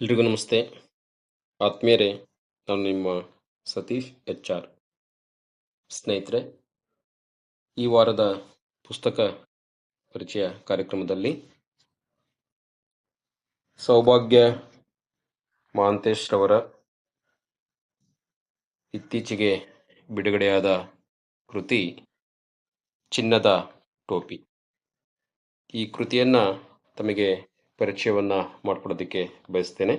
ಎಲ್ರಿಗೂ ನಮಸ್ತೆ. ಆತ್ಮೀಯರೇ, ನಾನು ನಿಮ್ಮ ಸತೀಶ್ ಎಚ್ ಆರ್. ಸ್ನೇಹಿತರೆ, ಈ ವಾರದ ಪುಸ್ತಕ ಪರಿಚಯ ಕಾರ್ಯಕ್ರಮದಲ್ಲಿ ಸೌಭಾಗ್ಯ ಮಹಾಂತೇಶ್ ರವರ ಇತ್ತೀಚೆಗೆ ಬಿಡುಗಡೆಯಾದ ಕೃತಿ ಚಿನ್ನದ ಟೋಪಿ. ಈ ಕೃತಿಯನ್ನು ತಮಗೆ ಪರಿಚಯವನ್ನು ಮಾಡಿಕೊಡೋದಕ್ಕೆ ಬಯಸ್ತೇನೆ.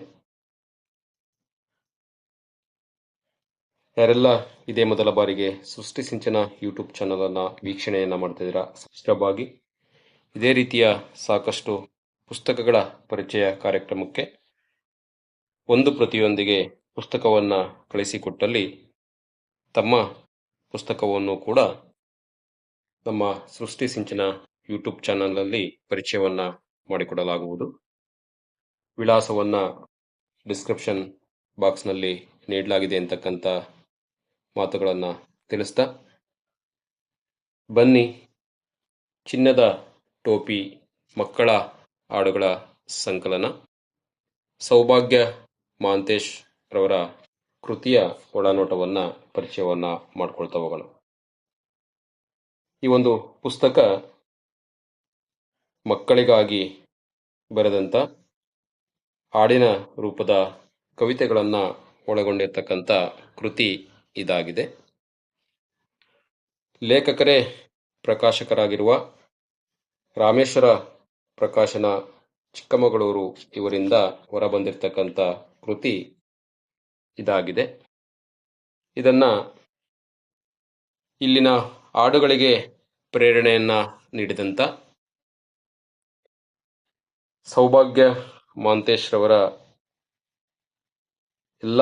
ಯಾರೆಲ್ಲ ಇದೇ ಮೊದಲ ಬಾರಿಗೆ ಸೃಷ್ಟಿ ಸಿಂಚನ ಯೂಟ್ಯೂಬ್ ಚಾನಲನ್ನು ವೀಕ್ಷಣೆಯನ್ನು ಮಾಡ್ತಿದ್ದೀರಾ ಸಬ್ಸ್ಕ್ರೈಬ್ ಆಗಿ ಇದೇ ರೀತಿಯ ಸಾಕಷ್ಟು ಪುಸ್ತಕಗಳ ಪರಿಚಯ ಕಾರ್ಯಕ್ರಮಕ್ಕೆ ಒಂದು ಪ್ರತಿಯೊಂದಿಗೆ ಪುಸ್ತಕವನ್ನು ಕಳಿಸಿಕೊಟ್ಟಲ್ಲಿ ತಮ್ಮ ಪುಸ್ತಕವನ್ನು ಕೂಡ ನಮ್ಮ ಸೃಷ್ಟಿ ಸಿಂಚನ ಯೂಟ್ಯೂಬ್ ಚಾನಲ್ನಲ್ಲಿ ಪರಿಚಯವನ್ನು ಮಾಡಿಕೊಡಲಾಗುವುದು. ವಿಳಾಸವನ್ನು ಡಿಸ್ಕ್ರಿಪ್ಷನ್ ಬಾಕ್ಸ್ನಲ್ಲಿ ನೀಡಲಾಗಿದೆ ಅಂತಕ್ಕಂಥ ಮಾತುಗಳನ್ನು ತಿಳಿಸ್ತಾ, ಬನ್ನಿ ಚಿನ್ನದ ಟೋಪಿ ಮಕ್ಕಳ ಹಾಡುಗಳ ಸಂಕಲನ. ಸೌಭಾಗ್ಯ ಮಾಂತೇಶ್ ರವರ ಕೃತಿಯ ಒಳನೋಟವನ್ನು ಪರಿಚಯವನ್ನು ಮಾಡಿಕೊಳ್ತಾ ಹೋಗೋಣ. ಈ ಒಂದು ಪುಸ್ತಕ ಮಕ್ಕಳಿಗಾಗಿ ಬರೆದಂಥ ಹಾಡಿನ ರೂಪದ ಕವಿತೆಗಳನ್ನು ಒಳಗೊಂಡಿರ್ತಕ್ಕಂಥ ಕೃತಿ ಇದಾಗಿದೆ. ಲೇಖಕರೇ, ಪ್ರಕಾಶಕರಾಗಿರುವ ರಾಮೇಶ್ವರ ಪ್ರಕಾಶನ ಚಿಕ್ಕಮಗಳೂರು ಇವರಿಂದ ಹೊರಬಂದಿರತಕ್ಕಂಥ ಕೃತಿ ಇದಾಗಿದೆ. ಇದನ್ನು ಇಲ್ಲಿನ ಹಾಡುಗಳಿಗೆ ಪ್ರೇರಣೆಯನ್ನು ನೀಡಿದಂಥ ಸೌಭಾಗ್ಯ ರವರ ಎಲ್ಲ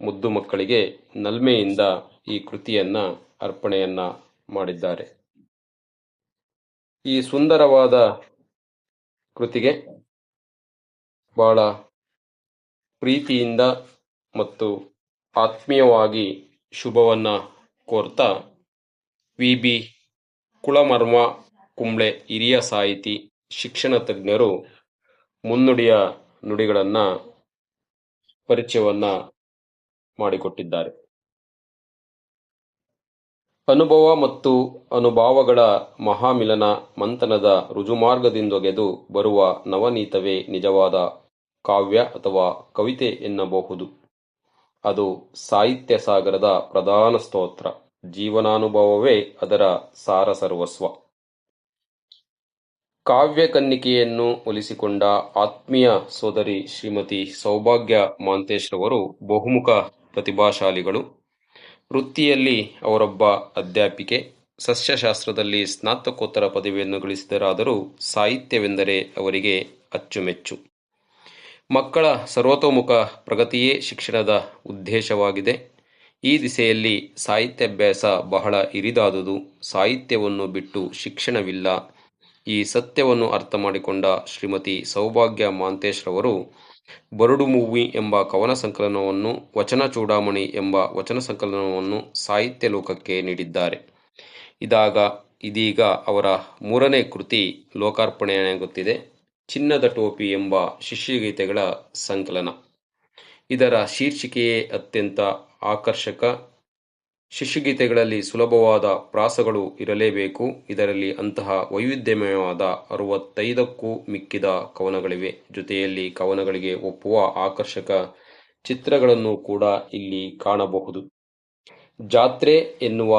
ಮುದ್ದು ಮಕ್ಕಳಿಗೆ ನಲ್ಮೆಯಿಂದ ಈ ಕೃತಿಯನ್ನ, ಅರ್ಪಣೆಯನ್ನ ಮಾಡಿದ್ದಾರೆ. ಈ ಸುಂದರವಾದ ಕೃತಿಗೆ ಬಹಳ ಪ್ರೀತಿಯಿಂದ ಮತ್ತು ಆತ್ಮೀಯವಾಗಿ ಶುಭವನ್ನ ಕೋರ್ತಾ ವಿ ಬಿ ಕುಳಮರ್ಮ ಕುಂಬ್ಳೆ ಹಿರಿಯ ಸಾಹಿತಿ, ಶಿಕ್ಷಣ ತಜ್ಞರು ಮುನ್ನುಡಿಯ ನುಡಿಗಳನ್ನ ಪರಿಚಯವನ್ನ ಮಾಡಿಕೊಟ್ಟಿದ್ದಾರೆ. ಅನುಭವ ಮತ್ತು ಅನುಭಾವಗಳ ಮಹಾಮಿಲನ ಮಂಥನದ ರುಜುಮಾರ್ಗದಿಂದೊಗೆದು ಬರುವ ನವನೀತವೇ ನಿಜವಾದ ಕಾವ್ಯ ಅಥವಾ ಕವಿತೆ ಎನ್ನಬಹುದು. ಅದು ಸಾಹಿತ್ಯ ಸಾಗರದ ಪ್ರಧಾನ ಸ್ತೋತ್ರ. ಜೀವನಾನುಭವವೇ ಅದರ ಸಾರ ಸರ್ವಸ್ವ ಕಾವ್ಯ ಕನ್ನಿಕೆಯನ್ನು ಒಲಿಸಿಕೊಂಡ ಆತ್ಮೀಯ ಸೋದರಿ ಶ್ರೀಮತಿ ಸೌಭಾಗ್ಯ ಮಾಂತೇಶ್ ರವರು ಬಹುಮುಖ ಪ್ರತಿಭಾಶಾಲಿಗಳು. ವೃತ್ತಿಯಲ್ಲಿ ಅವರೊಬ್ಬ ಅಧ್ಯಾಪಿಕೆ. ಸಸ್ಯಶಾಸ್ತ್ರದಲ್ಲಿ ಸ್ನಾತಕೋತ್ತರ ಪದವಿಯನ್ನು ಗಳಿಸಿದರಾದರೂ ಸಾಹಿತ್ಯವೆಂದರೆ ಅವರಿಗೆ ಅಚ್ಚುಮೆಚ್ಚು. ಮಕ್ಕಳ ಸರ್ವತೋಮುಖ ಪ್ರಗತಿಯೇ ಶಿಕ್ಷಣದ ಉದ್ದೇಶವಾಗಿದೆ. ಈ ದಿಸೆಯಲ್ಲಿ ಸಾಹಿತ್ಯಾಭ್ಯಾಸ ಬಹಳ ಇರಿದಾದುದು. ಸಾಹಿತ್ಯವನ್ನು ಬಿಟ್ಟು ಶಿಕ್ಷಣವಿಲ್ಲ. ಈ ಸತ್ಯವನ್ನು ಅರ್ಥ ಮಾಡಿಕೊಂಡ ಶ್ರೀಮತಿ ಸೌಭಾಗ್ಯ ಮಾಂತೇಶ್ ರವರು, ಬರಡು ಮೂವಿ ಎಂಬ ಕವನ ಸಂಕಲನವನ್ನು, ವಚನ ಚೂಡಾಮಣಿ ಎಂಬ ವಚನ ಸಂಕಲನವನ್ನು ಸಾಹಿತ್ಯ ಲೋಕಕ್ಕೆ ನೀಡಿದ್ದಾರೆ. ಇದಾಗ, ಇದೀಗ ಅವರ ಮೂರನೇ ಕೃತಿ ಲೋಕಾರ್ಪಣೆಯಾಗುತ್ತಿದೆ, ಚಿನ್ನದ ಟೋಪಿ ಎಂಬ ಶಿಷ್ಯಗೀತೆಗಳ ಸಂಕಲನ. ಇದರ ಶೀರ್ಷಿಕೆಯೇ ಅತ್ಯಂತ ಆಕರ್ಷಕ ಶಿಶುಗೀತೆಗಳಲ್ಲಿ ಸುಲಭವಾದ ಪ್ರಾಸಗಳು ಇರಲೇಬೇಕು. ಇದರಲ್ಲಿ ಅಂತಹ ವೈವಿಧ್ಯಮಯವಾದ ಅರವತ್ತೈದಕ್ಕೂ ಮಿಕ್ಕಿದ ಕವನಗಳಿವೆ. ಜೊತೆಯಲ್ಲಿ ಕವನಗಳಿಗೆ ಒಪ್ಪುವ ಆಕರ್ಷಕ ಚಿತ್ರಗಳನ್ನು ಕೂಡ ಇಲ್ಲಿ ಕಾಣಬಹುದು. ಜಾತ್ರೆ ಎನ್ನುವ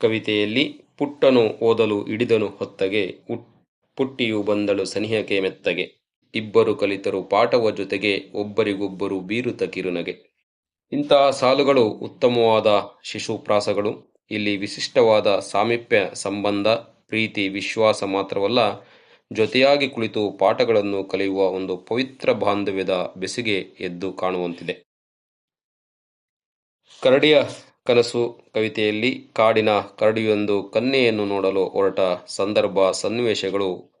ಕವಿತೆಯಲ್ಲಿ ಪುಟ್ಟನು ಓದಲು ಹಿಡಿದನು ಹೊತ್ತಗೆ ಪುಟ್ಟಿಯು ಬಂದಳು ಸನಿಹಕ್ಕೆ ಮೆತ್ತಗೆ. ಇಬ್ಬರು ಕಲಿತರು ಪಾಠವ ಜೊತೆಗೆ ಒಬ್ಬರಿಗೊಬ್ಬರು ಬೀರುತ ಕಿರುನಗೆ. ಇಂತಹ ಸಾಲುಗಳು ಉತ್ತಮವಾದ ಶಿಶುಪ್ರಾಸಗಳು, ಇಲ್ಲಿ ವಿಶಿಷ್ಟವಾದ ಸಾಮೀಪ್ಯ ಸಂಬಂಧ, ಪ್ರೀತಿ, ವಿಶ್ವಾಸ ಮಾತ್ರವಲ್ಲ, ಜೊತೆಯಾಗಿ ಕುಳಿತು ಪಾಠಗಳನ್ನು ಕಲಿಯುವ ಒಂದು ಪವಿತ್ರ ಬಾಂಧವ್ಯದ ಬೆಸಿಗೆ ಎದ್ದು ಕಾಣುವಂತಿದೆ. ಕರಡಿಯ ಕನಸು ಕವಿತೆಯಲ್ಲಿ ಕಾಡಿನ ಕರಡಿಯೊಂದು ಕನ್ಯೆಯನ್ನು ನೋಡಲು ಹೊರಟ ಸಂದರ್ಭ ಸನ್ನಿವೇಶಗಳು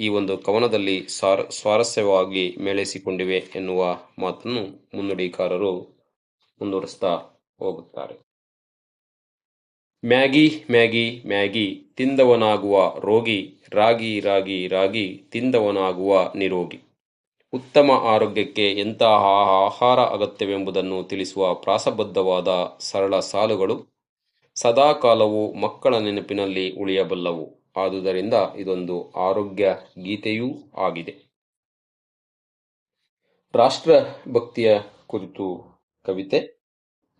ಈ ಒಂದು ಕವನದಲ್ಲಿ ಸ್ವಾರಸ್ಯವಾಗಿ ಮೇಳೈಸಿಕೊಂಡಿವೆ ಎನ್ನುವ ಮಾತನ್ನು ಮುನ್ನುಡಿಕಾರರು ಮುಂದುವರಿಸ್ತಾ ಹೋಗುತ್ತಾರೆ. ಮ್ಯಾಗಿ ಮ್ಯಾಗಿ ಮ್ಯಾಗಿ, ತಿಂದವನಾಗುವ ರೋಗಿ, ರಾಗಿ ರಾಗಿ ರಾಗಿ, ತಿಂದವನಾಗುವ ನಿರೋಗಿ. ಉತ್ತಮ ಆರೋಗ್ಯಕ್ಕೆ ಎಂತಹ ಆಹಾರ ಅಗತ್ಯವೆಂಬುದನ್ನು ತಿಳಿಸುವ ಪ್ರಾಸಬದ್ಧವಾದ ಸರಳ ಸಾಲುಗಳು ಸದಾಕಾಲವೂ ಮಕ್ಕಳ ನೆನಪಿನಲ್ಲಿ ಉಳಿಯಬಲ್ಲವು. ಆದುದರಿಂದ ಇದೊಂದು ಆರೋಗ್ಯ ಗೀತೆಯೂ ಆಗಿದೆ. ರಾಷ್ಟ್ರ ಭಕ್ತಿಯ ಕುರಿತು ಕವಿತೆ.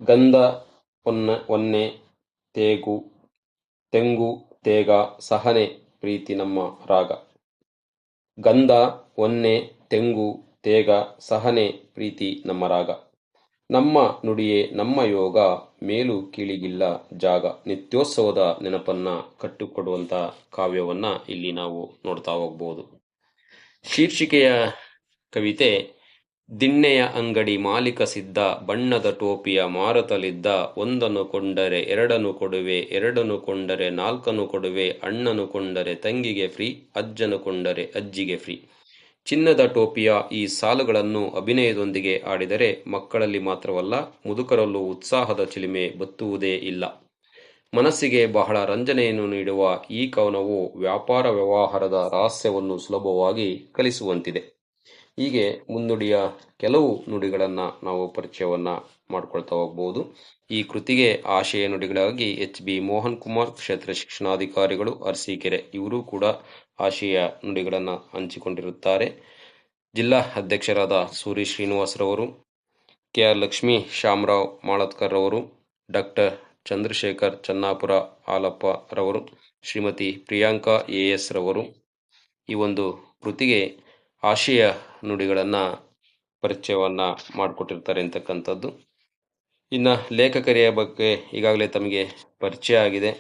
ಗಂಧ ಒನ್ನ ಒನ್ನೆ ತೇಗು, ತೆಂಗು, ತೇಗ, ಸಹನೆ, ಪ್ರೀತಿ ನಮ್ಮ ರಾಗ. ಗಂಧ ಒನ್ನೆ ತೆಂಗು, ತೇಗ, ಸಹನೆ, ಪ್ರೀತಿ ನಮ್ಮ ರಾಗ. ನಮ್ಮ ನುಡಿಯೇ ನಮ್ಮ ಯೋಗ, ಮೇಲು ಕೀಳಿಗಿಲ್ಲ ಜಾಗ. ನಿತ್ಯೋತ್ಸವದ ನೆನಪನ್ನ ಕಟ್ಟಿಕೊಡುವಂಥ ಕಾವ್ಯವನ್ನ ಇಲ್ಲಿ ನಾವು ನೋಡ್ತಾ ಹೋಗ್ಬೋದು. ಶೀರ್ಷಿಕೆಯ ಕವಿತೆ ದಿಣ್ಣೆಯ ಅಂಗಡಿ ಮಾಲೀಕ ಸಿದ್ಧ ಬಣ್ಣದ ಟೋಪಿಯ ಮಾರತಲಿದ್ದ, ಒಂದನ್ನು ಕೊಂಡರೆ ಎರಡನ್ನು ಕೊಡುವೆ, ಎರಡನ್ನು ಕೊಂಡರೆ ನಾಲ್ಕನ್ನು ಕೊಡುವೆ, ಅಣ್ಣನು ಕೊಂಡರೆ ತಂಗಿಗೆ ಫ್ರೀ, ಅಜ್ಜನು ಕೊಂಡರೆ ಅಜ್ಜಿಗೆ ಫ್ರೀ. ಚಿನ್ನದ ಟೋಪಿಯ ಈ ಸಾಲುಗಳನ್ನು ಅಭಿನಯದೊಂದಿಗೆ ಆಡಿದರೆ ಮಕ್ಕಳಲ್ಲಿ ಮಾತ್ರವಲ್ಲ, ಮುದುಕರಲ್ಲೂ ಉತ್ಸಾಹದ ಚಿಲಿಮೆ ಬತ್ತುವುದೇ ಇಲ್ಲ. ಮನಸ್ಸಿಗೆ ಬಹಳ ರಂಜನೆಯನ್ನು ನೀಡುವ ಈ ಕವನವು ವ್ಯಾಪಾರ ವ್ಯವಹಾರದ ರಹಸ್ಯವನ್ನು ಸುಲಭವಾಗಿ ಕಲಿಸುವಂತಿದೆ. ಹೀಗೆ ಮುನ್ನುಡಿಯ ಕೆಲವು ನುಡಿಗಳನ್ನು ನಾವು ಪರಿಚಯವನ್ನು ಮಾಡ್ಕೊಳ್ತಾ ಹೋಗ್ಬೋದು. ಈ ಕೃತಿಗೆ ಆಶಯ ನುಡಿಗಳಾಗಿ ಎಚ್ ಬಿ ಮೋಹನ್ ಕುಮಾರ್, ಕ್ಷೇತ್ರ ಶಿಕ್ಷಣಾಧಿಕಾರಿಗಳು ಅರಸೀಕೆರೆ ಇವರು ಕೂಡ ಆಶಯ ನುಡಿಗಳನ್ನು ಹಂಚಿಕೊಂಡಿರುತ್ತಾರೆ. ಜಿಲ್ಲಾ ಅಧ್ಯಕ್ಷರಾದ ಸೂರಿ ಶ್ರೀನಿವಾಸರವರು, ಕೆ ಆರ್ ಲಕ್ಷ್ಮೀ ಶ್ಯಾಮರಾವ್ ಮಾಳತ್ಕರ್ ರವರು, ಡಾಕ್ಟರ್ ಚಂದ್ರಶೇಖರ್ ಚನ್ನಾಪುರ ಆಲಪ್ಪ ರವರು, ಶ್ರೀಮತಿ ಪ್ರಿಯಾಂಕಾ ಎ ಎಸ್ ರವರು. ಈ ಒಂದು ಕೃತಿಗೆ ಆಶಯ ನುಡಿಗಳನ್ನು ಪರಿಚಯವನ್ನು ಮಾಡಿಕೊಟ್ಟಿರ್ತಾರೆ ಅಂತಕ್ಕಂಥದ್ದು. ಇನ್ನು ಲೇಖಕರಿಯ ಬಗ್ಗೆ ಈಗಾಗಲೇ ತಮಗೆ ಪರಿಚಯ ಆಗಿದೆ.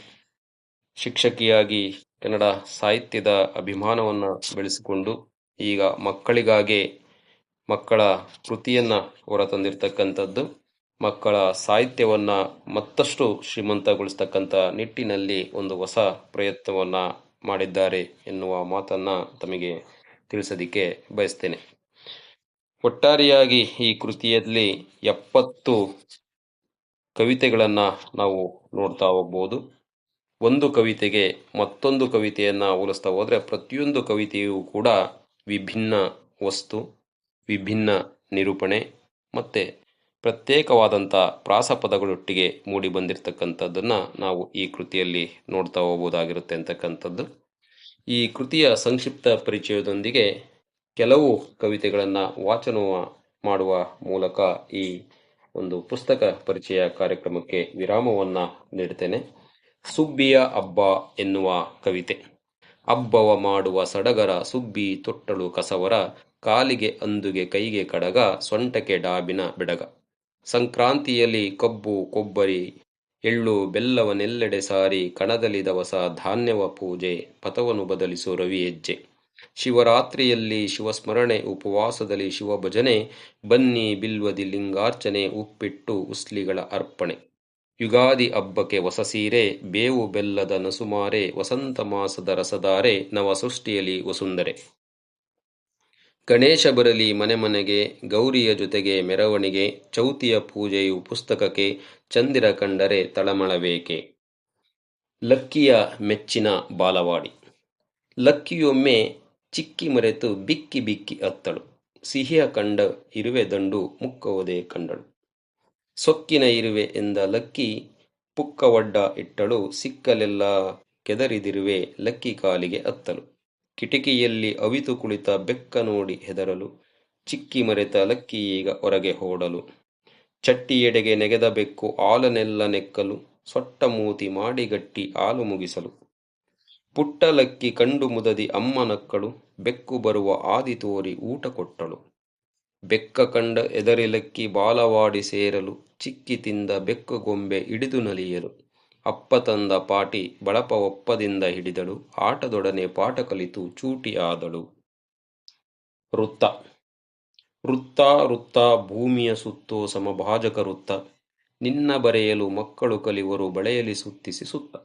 ಶಿಕ್ಷಕಿಯಾಗಿ ಕನ್ನಡ ಸಾಹಿತ್ಯದ ಅಭಿಮಾನವನ್ನು ಬೆಳೆಸಿಕೊಂಡು ಈಗ ಮಕ್ಕಳಿಗಾಗಿ ಮಕ್ಕಳ ಕೃತಿಯನ್ನು ಹೊರತಂದಿರತಕ್ಕಂಥದ್ದು. ಮಕ್ಕಳ ಸಾಹಿತ್ಯವನ್ನು ಮತ್ತಷ್ಟು ಶ್ರೀಮಂತಗೊಳಿಸ್ತಕ್ಕಂಥ ನಿಟ್ಟಿನಲ್ಲಿ ಒಂದು ಹೊಸ ಪ್ರಯತ್ನವನ್ನು ಮಾಡಿದ್ದಾರೆ ಎನ್ನುವ ಮಾತನ್ನು ತಮಗೆ ತಿಳಿಸೋದಕ್ಕೆ ಬಯಸ್ತೇನೆ. ಒಟ್ಟಾರೆಯಾಗಿ ಈ ಕೃತಿಯಲ್ಲಿ ಎಪ್ಪತ್ತು ಕವಿತೆಗಳನ್ನು ನಾವು ನೋಡ್ತಾ ಹೋಗ್ಬೋದು. ಒಂದು ಕವಿತೆಗೆ ಮತ್ತೊಂದು ಕವಿತೆಯನ್ನು ಹೋಲಿಸ್ತಾ ಹೋದರೆ ಪ್ರತಿಯೊಂದು ಕವಿತೆಯೂ ಕೂಡ ವಿಭಿನ್ನ ವಸ್ತು, ವಿಭಿನ್ನ ನಿರೂಪಣೆ ಮತ್ತು ಪ್ರತ್ಯೇಕವಾದಂಥ ಪ್ರಾಸಪದಗಳೊಟ್ಟಿಗೆ ಮೂಡಿ ಬಂದಿರತಕ್ಕಂಥದ್ದನ್ನು ನಾವು ಈ ಕೃತಿಯಲ್ಲಿ ನೋಡ್ತಾ ಹೋಗ್ಬೋದಾಗಿರುತ್ತೆ ಅಂತಕ್ಕಂಥದ್ದು. ಈ ಕೃತಿಯ ಸಂಕ್ಷಿಪ್ತ ಪರಿಚಯದೊಂದಿಗೆ ಕೆಲವು ಕವಿತೆಗಳನ್ನು ವಾಚನ ಮಾಡುವ ಮೂಲಕ ಈ ಒಂದು ಪುಸ್ತಕ ಪರಿಚಯ ಕಾರ್ಯಕ್ರಮಕ್ಕೆ ವಿರಾಮವನ್ನು ನೀಡುತ್ತೇನೆ ಸುಬ್ಬಿಯ ಹಬ್ಬ ಎನ್ನುವ ಕವಿತೆ. ಹಬ್ಬವ ಮಾಡುವ ಸಡಗರ ಸುಬ್ಬಿ ತೊಟ್ಟಳು ಕಸವರ, ಕಾಲಿಗೆ ಅಂದುಗೆ ಕೈಗೆ ಕಡಗ, ಸೊಂಟಕ್ಕೆ ಡಾಬಿನ ಬೆಡಗ. ಸಂಕ್ರಾಂತಿಯಲ್ಲಿ ಕಬ್ಬು, ಕೊಬ್ಬರಿ ಎಳ್ಳು ಬೆಲ್ಲವನೆಲ್ಲೆಡೆ ಸಾರಿ ಕಣದಲ್ಲಿ ದವಸ ಧಾನ್ಯವ ಪೂಜೆ, ಪಥವನ್ನು ಬದಲಿಸು ರವಿ ಹೆಜ್ಜೆ. ಶಿವರಾತ್ರಿಯಲ್ಲಿ ಶಿವಸ್ಮರಣೆ, ಉಪವಾಸದಲ್ಲಿ ಶಿವಭಜನೆ, ಬನ್ನಿ ಬಿಲ್ವದಿ ಲಿಂಗಾರ್ಚನೆ, ಉಪ್ಪಿಟ್ಟು ಉಸ್ಲಿಗಳ ಅರ್ಪಣೆ. ಯುಗಾದಿ ಹಬ್ಬಕ್ಕೆ ಹೊಸ ಸೀರೆ, ಬೇವು ಬೆಲ್ಲದ ನಸುಮಾರೆ, ವಸಂತ ಮಾಸದ ರಸದಾರೆ ನವ ಸೃಷ್ಟಿಯಲ್ಲಿ ವಸುಂದರೆ ಗಣೇಶ ಬರಲಿ ಮನೆ ಮನೆಗೆ, ಗೌರಿಯ ಜೊತೆಗೆ ಮೆರವಣಿಗೆ, ಚೌತಿಯ ಪೂಜೆಯು ಪುಸ್ತಕಕ್ಕೆ ಚಂದಿರ ಕಂಡರೆ ತಳಮಳಬೇಕೆ? ಲಕ್ಕಿಯ ಮೆಚ್ಚಿನ ಬಾಲವಾಡಿ. ಲಕ್ಕಿಯೊಮ್ಮೆ ಚಿಕ್ಕಿ ಮರೆತು ಬಿಕ್ಕಿ ಬಿಕ್ಕಿ ಅತ್ತಳು. ಸಿಹಿಯ ಕಂಡ ಇರುವೆ ದಂಡು ಮುಕ್ಕವದೆ ಕಂಡಳು. ಸೊಕ್ಕಿನ ಇರುವೆ ಎಂದ ಲಕ್ಕಿ ಪುಕ್ಕವಡ್ಡ ಇಟ್ಟಳು. ಸಿಕ್ಕಲೆಲ್ಲ ಕೆದರಿದಿರುವೆ ಲಕ್ಕಿ ಕಾಲಿಗೆ ಅತ್ತಲು ಕಿಟಕಿಯಲ್ಲಿ ಅವಿತು ಕುಳಿತ ಬೆಕ್ಕ ನೋಡಿ ಹೆದರಲು, ಚಿಕ್ಕಿ ಮರೆತ ಲಕ್ಕಿ ಈಗ ಹೊರಗೆ ಓಡಲು ಚಟ್ಟಿಯೆಡೆಗೆ ನೆಗೆದ ಬೆಕ್ಕು ಆಲನೆಲ್ಲ ನೆಕ್ಕಲು, ಸೊಟ್ಟ ಮೂತಿ ಮಾಡಿಗಟ್ಟಿ ಹಾಲು ಮುಗಿಸಲು. ಪುಟ್ಟ ಲಕ್ಕಿ ಕಂಡು ಮುದದಿ ಅಮ್ಮ ನಕ್ಕಳು, ಬೆಕ್ಕು ಬರುವ ಆದಿ ತೋರಿ ಊಟ ಕೊಟ್ಟಳು. ಬೆಕ್ಕ ಕಂಡ ಎದರಿಲಕ್ಕಿ ಬಾಲವಾಡಿ ಸೇರಲು, ಚಿಕ್ಕಿ ತಿಂದ ಬೆಕ್ಕು ಗೊಂಬೆ ಹಿಡಿದು ನಲಿಯಲು. ಅಪ್ಪ ತಂದ ಪಾಟಿ ಬಳಪ ಒಪ್ಪದಿಂದ ಹಿಡಿದಳು. ಆಟದೊಡನೆ ಪಾಠ ಕಲಿತು ಚೂಟಿ ಆದಳು ವೃತ್ತ. ವೃತ್ತ ವೃತ್ತ, ಭೂಮಿಯ ಸುತ್ತೋ ಸಮಭಾಜಕ ವೃತ್ತ. ನಿನ್ನ ಬರೆಯಲು ಮಕ್ಕಳು ಕಲಿವರು ಬಳೆಯಲಿ ಸುತ್ತಿಸಿ ಸುತ್ತ.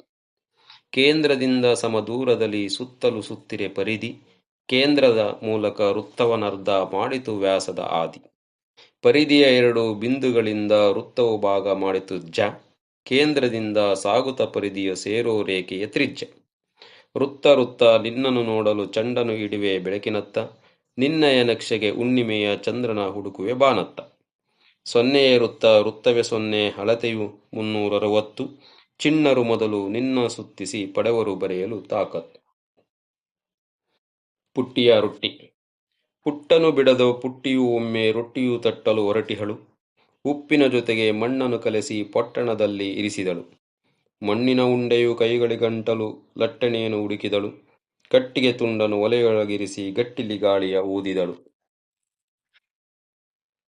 ಕೇಂದ್ರದಿಂದ ಸಮ ದೂರದಲ್ಲಿ ಸುತ್ತಲು ಸುತ್ತಿರೆ ಪರಿಧಿ. ಕೇಂದ್ರದ ಮೂಲಕ ವೃತ್ತವನರ್ಧ ಮಾಡಿತು ವ್ಯಾಸದ ಆದಿ. ಪರಿಧಿಯ ಎರಡು ಬಿಂದುಗಳಿಂದ ವೃತ್ತವು ಭಾಗ ಮಾಡಿತು ಜ. ಕೇಂದ್ರದಿಂದ ಸಾಗುತ ಪರಿಧಿಯ ಸೇರೋ ರೇಖೆಯ ತ್ರಿಜ್ಯ. ವೃತ್ತ ವೃತ್ತ ನಿನ್ನನ್ನು ನೋಡಲು ಚಂಡನು ಇಡುವೆ ಬೆಳಕಿನತ್ತ, ನಿನ್ನಯ ನಕ್ಷೆಗೆ ಹುಣ್ಣಿಮೆಯ ಚಂದ್ರನ ಹುಡುಕುವೆ ಬಾನತ್ತ. ಸೊನ್ನೆಯ ವೃತ್ತ ವೃತ್ತವೇ ಸೊನ್ನೆ, ಅಳತೆಯು ಮುನ್ನೂರ ಅರವತ್ತು ಚಿಣ್ಣರು ಮೊದಲು ನಿನ್ನ ಸುತ್ತಿಸಿ ಪಡೆವರು ಬರೆಯಲು ತಾಕತ್ತು. ಪುಟ್ಟಿಯ ರೊಟ್ಟಿ. ಪುಟ್ಟನು ಬಿಡದು ಪುಟ್ಟಿಯು ಒಮ್ಮೆ ರೊಟ್ಟಿಯು ತಟ್ಟಲು ಹೊರಟಿಹಳು ಉಪ್ಪಿನ ಜೊತೆಗೆ ಮಣ್ಣನ್ನು ಕಲೆಸಿ ಪೊಟ್ಟಣದಲ್ಲಿ ಇರಿಸಿದಳು. ಮಣ್ಣಿನ ಉಂಡೆಯು ಕೈಗಳಿಗಂಟಲು ಲಟ್ಟಣೆಯನ್ನು ಹುಡುಕಿದಳು. ಕಟ್ಟಿಗೆ ತುಂಡನ್ನು ಒಲೆಯೊಳಗಿರಿಸಿ ಗಟ್ಟಿಲಿ ಗಾಳಿಯ ಊದಿದಳು.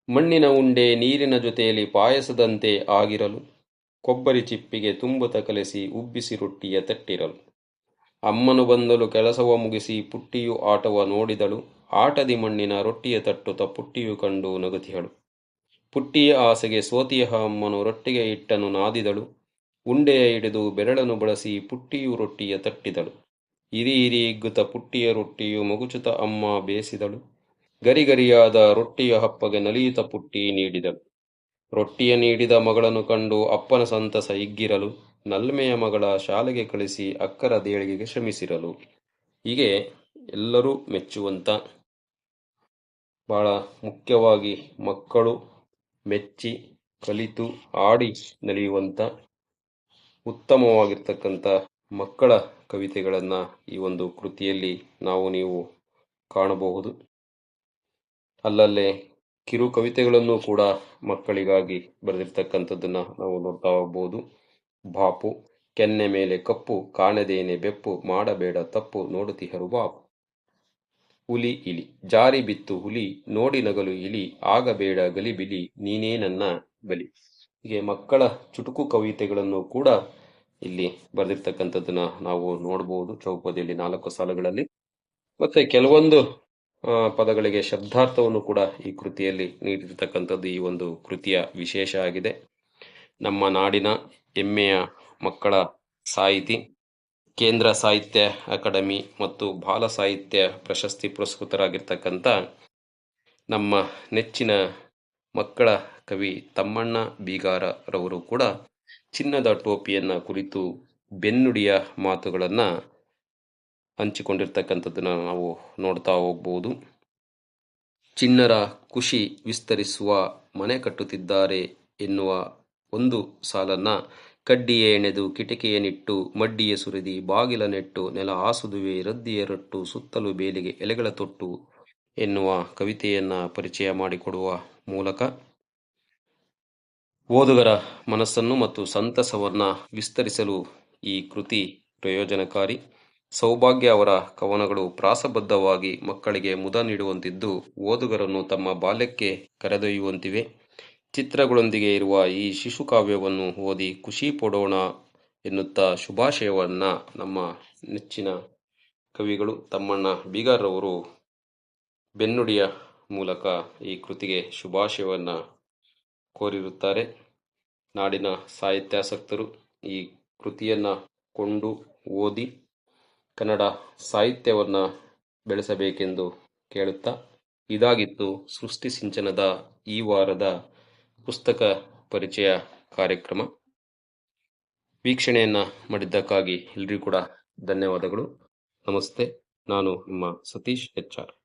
ಮಣ್ಣಿನ ಉಂಡೆ ನೀರಿನ ಜೊತೆಯಲ್ಲಿ ಪಾಯಸದಂತೆ ಆಗಿರಲು ಕೊಬ್ಬರಿ ಚಿಪ್ಪಿಗೆ ತುಂಬುತ ಕಲೆಸಿ ಉಬ್ಬಿಸಿ ರೊಟ್ಟಿಯ ತಟ್ಟಿರಲು. ಅಮ್ಮನು ಬಂದಲು ಕೆಲಸವ ಮುಗಿಸಿ ಪುಟ್ಟಿಯು ಆಟವ ನೋಡಿದಳು. ಆಟದಿ ಮಣ್ಣಿನ ರೊಟ್ಟಿಯ ತಟ್ಟುತ್ತ ಪುಟ್ಟಿಯು ಕಂಡು ನಗುತಿಹಳು. ಪುಟ್ಟಿಯ ಆಸೆಗೆ ಸೋತಿಯ ಅಮ್ಮನು ರೊಟ್ಟಿಗೆ ಹಿಟ್ಟನ್ನು ನಾದಿದಳು. ಉಂಡೆಯ ಹಿಡಿದು ಬೆರಳನ್ನು ಬಳಸಿ ಪುಟ್ಟಿಯು ರೊಟ್ಟಿಯ ತಟ್ಟಿದಳು. ಇರಿ ಇರಿ ಇಗ್ಗುತ ಪುಟ್ಟಿಯ ರೊಟ್ಟಿಯು ಮಗುಚುತ ಅಮ್ಮ ಬೇಯಿಸಿದಳು ಗರಿಗರಿಯಾದ ರೊಟ್ಟಿಯ ಹಪ್ಪಗೆ ನಲಿಯುತ್ತ ಪುಟ್ಟಿ ನೀಡಿದಳು. ರೊಟ್ಟಿಯ ನೀಡಿದ ಮಗಳನ್ನು ಕಂಡು ಅಪ್ಪನ ಸಂತಸ ಹಿಗ್ಗಿರಲು ನಲ್ಮೆಯ ಮಗಳ ಶಾಲೆಗೆ ಕಳಿಸಿ ಅಕ್ಕರ ದೇಳಿಗೆಗೆ ಶ್ರಮಿಸಿರಲು. ಹೀಗೆ ಎಲ್ಲರೂ ಮೆಚ್ಚುವಂತ, ಬಹಳ ಮುಖ್ಯವಾಗಿ ಮಕ್ಕಳು ಮೆಚ್ಚಿ, ಕಲಿತು, ಆಡಿ ನಲಿಯುವಂಥ ಉತ್ತಮವಾಗಿರ್ತಕ್ಕಂಥ ಮಕ್ಕಳ ಕವಿತೆಗಳನ್ನು ಈ ಒಂದು ಕೃತಿಯಲ್ಲಿ ನಾವು ನೀವು ಕಾಣಬಹುದು. ಅಲ್ಲಲ್ಲೇ ಕಿರು ಕವಿತೆಗಳನ್ನು ಕೂಡ ಮಕ್ಕಳಿಗಾಗಿ ಬರೆದಿರ್ತಕ್ಕಂಥದ್ದನ್ನು ನಾವು ನೋಡ್ತಾ ಹೋಗ್ಬೋದು. ಬಾಪು, ಕೆನ್ನೆ ಮೇಲೆ ಕಪ್ಪು, ಕಾಣದೇನೆ ಬೆಪ್ಪು, ಮಾಡಬೇಡ ತಪ್ಪು ನೋಡುತ್ತಿಹರು ಬಾಪು ಹುಲಿ ಇಲಿ. ಜಾರಿ ಬಿತ್ತು ಹುಲಿ, ನೋಡಿ ನಗಲು ಇಲಿ ಆಗಬೇಡ ಗಲಿಬಿಲಿ ನೀನೇ ನನ್ನ ಬಲಿ. ಹೀಗೆ ಮಕ್ಕಳ ಚುಟುಕು ಕವಿತೆಗಳನ್ನು ಕೂಡ ಇಲ್ಲಿ ಬರೆದಿರ್ತಕ್ಕಂಥದ್ದನ್ನ ನಾವು ನೋಡಬಹುದು ಚೌಪದಿಯಲ್ಲಿ ನಾಲ್ಕು ಸಾಲುಗಳಲ್ಲಿ. ಮತ್ತೆ ಕೆಲವೊಂದು ಪದಗಳಿಗೆ ಶಬ್ದಾರ್ಥವನ್ನು ಕೂಡ ಈ ಕೃತಿಯಲ್ಲಿ ನೀಡಿರ್ತಕ್ಕಂಥದ್ದು ಈ ಒಂದು ಕೃತಿಯ ವಿಶೇಷ ಆಗಿದೆ. ನಮ್ಮ ನಾಡಿನ ಹೆಮ್ಮೆಯ ಮಕ್ಕಳ ಸಾಹಿತಿ ಕೇಂದ್ರ ಸಾಹಿತ್ಯ ಅಕಾಡೆಮಿ ಮತ್ತು ಬಾಲ ಸಾಹಿತ್ಯ ಪ್ರಶಸ್ತಿ ಪುರಸ್ಕೃತರಾಗಿರ್ತಕ್ಕಂಥ ನಮ್ಮ ನೆಚ್ಚಿನ ಮಕ್ಕಳ ಕವಿ ತಮ್ಮಣ್ಣ ಬೀಗಾರರವರು ಕೂಡ ಚಿನ್ನದ ಟೋಪಿಯನ್ನು ಕುರಿತು ಬೆನ್ನುಡಿಯ ಮಾತುಗಳನ್ನು ಹಂಚಿಕೊಂಡಿರ್ತಕ್ಕಂಥದ್ದನ್ನು ನಾವು ನೋಡ್ತಾ ಹೋಗ್ಬೋದು. ಚಿನ್ನರ ಖುಷಿ ವಿಸ್ತರಿಸುವ ಮನೆ ಕಟ್ಟುತ್ತಿದ್ದಾರೆ ಎನ್ನುವ ಒಂದು ಸಾಲನ್ನ ಕಡ್ಡಿಯ ಎಣೆದು ಕಿಟಕಿಯನಿಟ್ಟು ಮಡ್ಡಿಯ ಸುರಿದಿ, ಬಾಗಿಲ ನೆಟ್ಟು, ನೆಲ ಆಸುದುವೆ ರದ್ದಿಯ ರಟ್ಟು, ಸುತ್ತಲೂ ಬೇಲಿಗೆ ಎಲೆಗಳ ತೊಟ್ಟು ಎನ್ನುವ ಕವಿತೆಯನ್ನ ಪರಿಚಯ ಮಾಡಿಕೊಡುವ ಮೂಲಕ ಓದುಗರ ಮನಸ್ಸನ್ನು ಮತ್ತು ಸಂತಸವನ್ನು ವಿಸ್ತರಿಸಲು ಈ ಕೃತಿ ಪ್ರಯೋಜನಕಾರಿ. ಸೌಭಾಗ್ಯ ಅವರ ಕವನಗಳು ಪ್ರಾಸಬದ್ಧವಾಗಿ ಮಕ್ಕಳಿಗೆ ಮುದ ನೀಡುವಂತಿದ್ದು ಓದುಗರನ್ನು ತಮ್ಮ ಬಾಲ್ಯಕ್ಕೆ ಕರೆದೊಯ್ಯುವಂತಿವೆ. ಚಿತ್ರಗಳೊಂದಿಗೆ ಇರುವ ಈ ಶಿಶು ಕಾವ್ಯವನ್ನು ಓದಿ ಖುಷಿ ಪಡೋಣ ಎನ್ನುತ್ತಾ ಶುಭಾಶಯವನ್ನು ನಮ್ಮ ನೆಚ್ಚಿನ ಕವಿಗಳು ತಮ್ಮಣ್ಣ ಬೀಗಾರವರು ಬೆನ್ನುಡಿಯ ಮೂಲಕ ಈ ಕೃತಿಗೆ ಶುಭಾಶಯವನ್ನು ಕೋರಿರುತ್ತಾರೆ. ನಾಡಿನ ಸಾಹಿತ್ಯಾಸಕ್ತರು ಈ ಕೃತಿಯನ್ನು ಕೊಂಡು ಓದಿ ಕನ್ನಡ ಸಾಹಿತ್ಯವನ್ನು ಬೆಳೆಸಬೇಕೆಂದು ಕೇಳುತ್ತಾ ಇದಾಗಿತ್ತು ಸೃಷ್ಟಿ ಸಿಂಚನದ ಈ ವಾರದ ಪುಸ್ತಕ ಪರಿಚಯ ಕಾರ್ಯಕ್ರಮ. ವೀಕ್ಷಣೆಯನ್ನ ಮಾಡಿದ್ದಕ್ಕಾಗಿ ಎಲ್ರಿಗೂ ಕೂಡ ಧನ್ಯವಾದಗಳು. ನಮಸ್ತೆ. ನಾನು ನಿಮ್ಮ ಸತೀಶ್ ಎಚ್ ಆರ್